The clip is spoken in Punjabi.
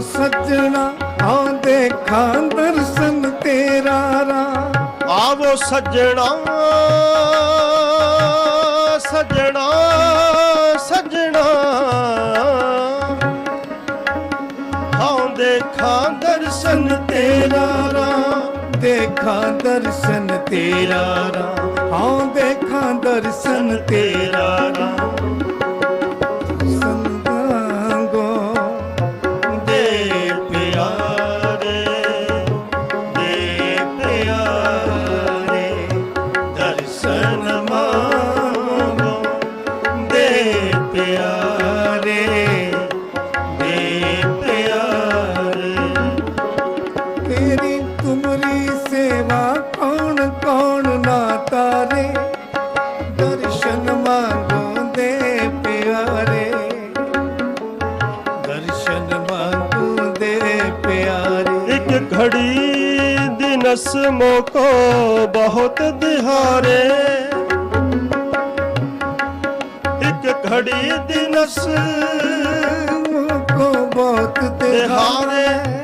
ਸੱਜਣਾ ਆਓ ਦੇਖਾਂ ਦਰਸ਼ਨ ਤੇਰਾ ਰਾ ਆਵੋ ਸੱਜਣਾ ਸੱਜਣਾ ਸੱਜਣਾ। ਹਾਂ ਦੇਖਾਂ ਦਰਸ਼ਨ ਤੇਰਾ ਰਾ ਦੇਖਾਂ ਦਰਸ਼ਨ ਤੇਰਾ ਰਾ ਹਾਂ ਦੇਖਾਂ ਦਰਸ਼ਨ ਤੇਰਾ ਰਾ ਤੁਮਰੀ ਸੇਵਾ ਕੌਣ ਕੌਣ ਨਾ ਤਾਰੇ? ਦਰਸ਼ਨ ਮੰਗੋ ਦੇ ਪਿਆਰੇ। ਦਰਸ਼ਨ ਮੰਗੋ ਦੇ ਪਿਆਰੇ। ਇੱਕ ਘੜੀ ਦਿਨਸ ਮੋਕੋ ਬਹੁਤ ਦਿਹਾਰੇ। ਇੱਕ ਘੜੀ ਦਿਨਸ ਕੋ ਬਹੁਤ ਤਿਹਾਰੇ